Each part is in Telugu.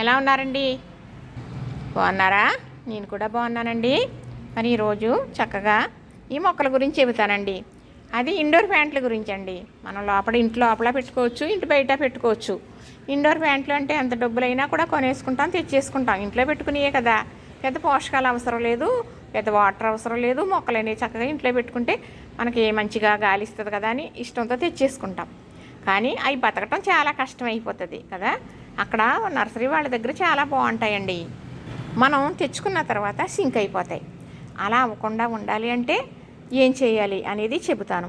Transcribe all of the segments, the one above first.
ఎలా ఉన్నారండి? బాగున్నారా? నేను కూడా బాగున్నానండి. మరి ఈరోజు చక్కగా ఈ మొక్కల గురించి చెబుతానండి. అది ఇండోర్ ప్యాంట్ల గురించి అండి మనం లోపల ఇంట్లో లోపల పెట్టుకోవచ్చు ఇంటి బయట పెట్టుకోవచ్చు. ఇండోర్ ప్యాంట్లు అంటే ఎంత డబ్బులైనా కూడా కొనేసుకుంటాం తెచ్చేసుకుంటాం. ఇంట్లో పెట్టుకునే కదా. పెద్ద పోషకాలు అవసరం లేదు పెద్ద వాటర్ అవసరం లేదు మొక్కలనేవి చక్కగా ఇంట్లో పెట్టుకుంటే మనకి మంచిగా గాలి ఇస్తుంది కదా అని ఇష్టంతో తెచ్చేసుకుంటాం. కానీ అవి బతకటం చాలా కష్టం అయిపోతుంది కదా. అక్కడ నర్సరీ వాళ్ళ దగ్గర చాలా బాగుంటాయండి. మనం తెచ్చుకున్న తర్వాత సింక్ అయిపోతాయి. అలా అవ్వకుండా ఉండాలి అంటే ఏం చేయాలి అనేది చెబుతాను.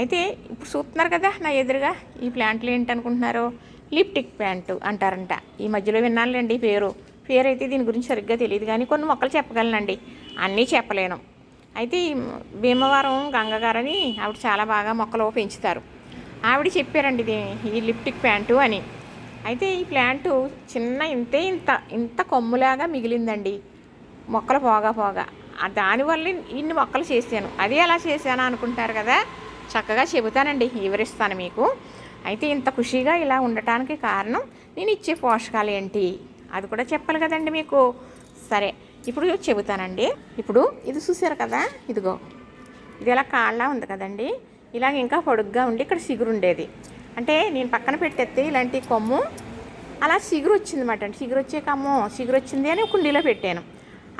అయితే ఇప్పుడు చూస్తున్నారు కదా నా ఎదురుగా ఈ ప్లాంట్లు ఏంటనుకుంటున్నారు? లిప్టిక్ ప్యాంటు అంటారంట. ఈ మధ్యలో విన్నానులేండి ఈ పేరు. పేరు అయితే దీని గురించి సరిగ్గా తెలియదు కానీ కొన్ని మొక్కలు చెప్పగలనండి. అన్నీ చెప్పలేను. అయితే ఈ భీమవరం గంగగారని ఆవిడ చాలా బాగా మొక్కలు పెంచుతారు. ఆవిడ చెప్పారండి ఇది ఈ లిప్టిక్ ప్యాంటు అని. అయితే ఈ ప్లాంట్ చిన్న ఇంతే ఇంత ఇంత కొమ్ములాగా మిగిలిందండి. మొక్కలు పోగా పోగా. దానివల్ల ఇన్ని మొక్కలు చేశాను. అది ఎలా చేశాను అనుకుంటారు కదా? చక్కగా చెబుతానండి వివరిస్తాను మీకు. అయితే ఇంత ఖుషిగా ఇలా ఉండటానికి కారణం నేను ఇచ్చే పోషకాలు ఏంటి? అది కూడా చెప్పాలి కదండి మీకు. సరే ఇప్పుడు చెబుతానండి. ఇప్పుడు ఇది చూసారు కదా? ఇదిగో. ఇది ఇలా కాళ్ళ ఉంది కదండి. ఇలాగ ఇంకా పొడుగ్గా ఉండి ఇక్కడ సిగురు ఉండేది. అంటే నేను పక్కన పెట్టేస్తే ఇలాంటి కొమ్ము అలా చిగురు వచ్చింది అనమాట చిగురు వచ్చే కమ్ము చిగురు వచ్చింది అని కుండీలో పెట్టాను.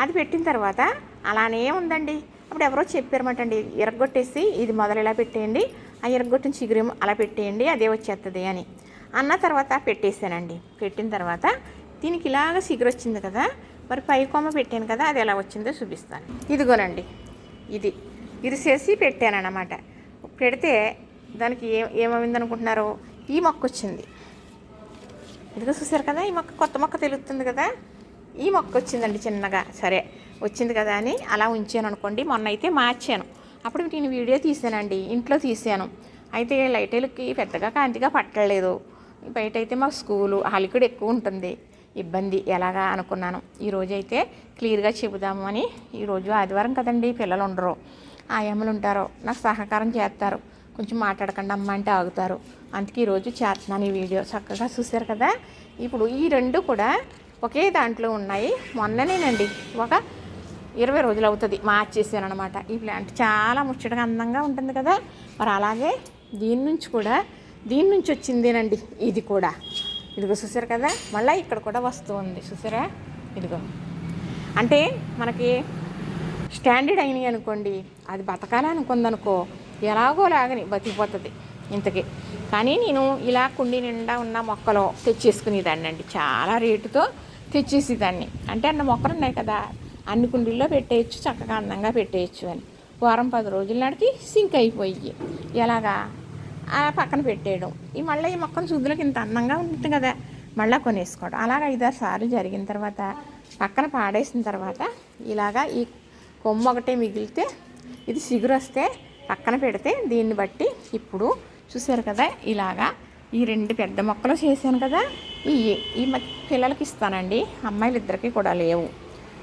అది పెట్టిన తర్వాత అలానే ఉందండి. అప్పుడు ఎవరో చెప్పారన్నమాట అండి ఎరగొట్టేసి ఇది మొదలు ఇలా పెట్టేయండి? ఆ ఎరగొట్టిన చిగురేమో అలా పెట్టేయండి అదే వచ్చేస్తుంది అని. అన్న తర్వాత పెట్టేసానండి పెట్టిన తర్వాత దీనికి ఇలాగ చిగురు వచ్చింది కదా మరి పై కొమ్మ పెట్టాను కదా అది ఎలా వచ్చిందో చూపిస్తాను. ఇదిగోనండి ఇది. ఇరిసేసి పెట్టానన్నమాట. పెడితే దానికి ఏ ఏమైంది అనుకుంటున్నారో ఈ మొక్క వచ్చింది. ఇదిగో చూసారు కదా ఈ మొక్క కొత్త మొక్క తెలుస్తుంది కదా? ఈ మొక్క వచ్చిందండి చిన్నగా. సరే వచ్చింది కదా అని అలా ఉంచాను అనుకోండి మొన్న అయితే మార్చాను. అప్పుడు నేను వీడియో తీసానండి ఇంట్లో తీసాను. అయితే లైటులకి పెద్దగా కాంతిగా పట్టలేదు. బయట అయితే మా స్కూలు హాలికుడు ఎక్కువ ఉంటుంది. ఇబ్బంది ఎలాగా అనుకున్నాను. ఈరోజు అయితే క్లియర్గా చెబుదాము అని ఈరోజు ఆదివారం కదండి పిల్లలు ఉండరు. ఆయమ్మలు ఉంటారు నాకు సహకారం చేస్తారు. కొంచెం మాట్లాడకండి అమ్మ అంటే ఆగుతారు. అందుకే ఈరోజు చేస్తున్నాను ఈ వీడియో. చక్కగా చూశారు కదా? ఇప్పుడు ఈ రెండు కూడా ఒకే దాంట్లో ఉన్నాయి. మొన్ననేనండి. ఒక ఇరవై రోజులు అవుతుంది. మార్చేసాను అనమాట ఈ ప్లాంట్ చాలా ముచ్చటగా అందంగా ఉంటుంది కదా? మరి అలాగే దీని నుంచి కూడా దీని నుంచి వచ్చిందేనండి ఇది కూడా. ఇదిగో చూసారు కదా? మళ్ళీ ఇక్కడ కూడా వస్తూ ఉంది. చూసారా ఇదిగో. అంటే మనకి స్టాండర్డ్ అయినాయి అనుకోండి. అది బతకాలనుకుందనుకో ఎలాగో లాగని బతికిపోతుంది ఇంతకీ. కానీ నేను ఇలా కుండి నిండా ఉన్న మొక్కలు తెచ్చేసుకునేదాన్ని అండి చాలా రేటుతో తెచ్చేసేదాన్ని. అంటే అన్న మొక్కలు ఉన్నాయి కదా అన్ని కుండీల్లో పెట్టేయచ్చు చక్కగా అందంగా పెట్టేయచ్చు అని. వారం పది రోజుల నాటికి సింక్ అయిపోయి ఎలాగా ఆ పక్కన పెట్టేయడం. ఈ మళ్ళీ ఈ మొక్కను చూదులకు ఇంత అందంగా ఉంటుంది కదా మళ్ళీ కొనేసుకోవడం. అలాగ ఐదారు సార్లు జరిగిన తర్వాత పక్కన పాడేసిన తర్వాత ఇలాగా ఈ కొమ్మ ఒకటే మిగిలితే ఇది సిగురు వస్తే పక్కన పెడితే దీన్ని బట్టి ఇప్పుడు చూసారు కదా ఇలాగా ఈ రెండు పెద్ద మొక్కలు చేశాను కదా ఈ ఈ మ- పిల్లలకి ఇస్తానండి అమ్మాయిలు ఇద్దరికి కూడా లేవు.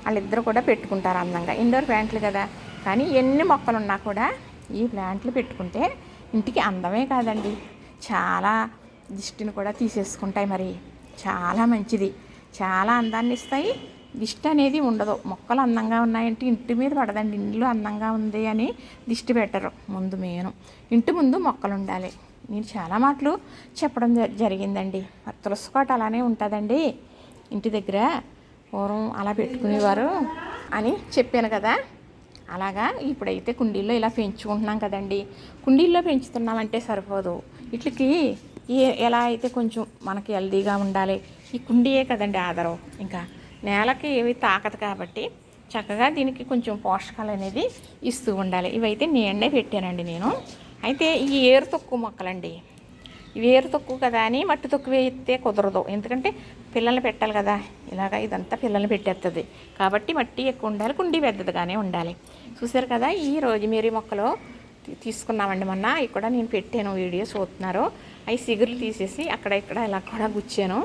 వాళ్ళిద్దరు కూడా పెట్టుకుంటారు అందంగా. ఇండోర్ ప్లాంట్లు కదా కానీ ఎన్ని మొక్కలు ఉన్నా కూడా ఈ ప్లాంట్లు పెట్టుకుంటే ఇంటికి అందమే కాదండి. చాలా దిష్టిని కూడా తీసేసుకుంటాయి మరి. చాలా మంచిది. చాలా అందాన్ని ఇస్తాయి దిష్టి అనేది ఉండదు. మొక్కలు అందంగా ఉన్నాయంటే ఇంటి మీద పడదండి. ఇండ్లు అందంగా ఉంది అని దిష్టి పెట్టరు. ముందు మేను. ఇంటి ముందు మొక్కలు ఉండాలి. నేను చాలా మాటలు చెప్పడం జ- జరిగిందండి. తులసి కోట అలానే ఉంటుందండి. ఇంటి దగ్గర పూర్వం అలా పెట్టుకునేవారు అని చెప్పాను కదా. అలాగా ఇప్పుడైతే కుండీల్లో ఇలా పెంచుకుంటున్నాం కదండి. కుండీల్లో పెంచుతున్నామంటే సరిపోదు. వీటికి ఏ ఎలా అయితే కొంచెం మనకి హెల్దీగా ఉండాలి. ఈ కుండీయే కదండి ఆధారం. ఇంకా నేలకి ఏవి తాకదు కాబట్టి చక్కగా దీనికి కొంచెం పోషకాలు అనేది ఇస్తూ ఉండాలి. ఇవైతే నేనే పెట్టానండి నేను. అయితే ఈ ఏరు తొక్కు మొక్కలండి. ఇవి ఏరు తొక్కు కదా అని మట్టి తొక్కు వేస్తే కుదరదు. ఎందుకంటే పిల్లల్ని పెట్టాలి కదా. ఇలాగ ఇదంతా పిల్లల్ని పెట్టేస్తుంది కాబట్టి మట్టి ఎక్కువ ఉండాలి కుండీ పెద్దదిగానే ఉండాలి. చూసారు కదా ఈ రోజుమేరీ మొక్కలు తీసుకున్నామండి మొన్న. ఇక్కడ కూడా నేను పెట్టాను వీడియో చూస్తున్నారు. అవి సిగురులు తీసేసి అక్కడ ఇక్కడ ఇలా కూడా గుచ్చాను.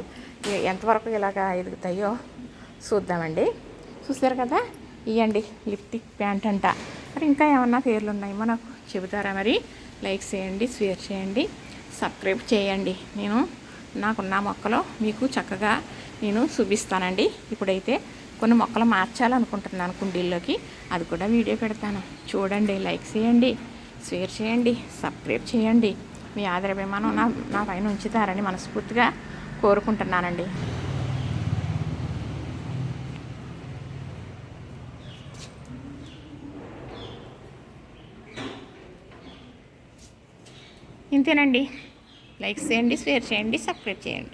ఎంతవరకు ఇలాగ ఎదుగుతాయో చూద్దామండి. చూసారు కదా? ఇవ్వండి లిప్టిక్ ప్యాంట్ అంట. మరి ఇంకా ఏమన్నా పేర్లు ఉన్నాయి మనకు? చెబుతారా మరి? లైక్ చేయండి షేర్ చేయండి సబ్స్క్రైబ్ చేయండి. నేను నాకున్న మొక్కలు మీకు చక్కగా నేను చూపిస్తానండి. ఇప్పుడైతే కొన్ని మొక్కలు మార్చాలనుకుంటున్నాను కుండీల్లోకి. అది కూడా వీడియో పెడతాను. చూడండి లైక్ చేయండి షేర్ చేయండి సబ్స్క్రైబ్ చేయండి. మీ ఆదరాభిమానం నా నా పైన ఉంచుతారని మనస్ఫూర్తిగా కోరుకుంటున్నానండి. ఇంతేనండి. లైక్ చేయండి షేర్ చేయండి సబ్స్క్రైబ్ చేయండి.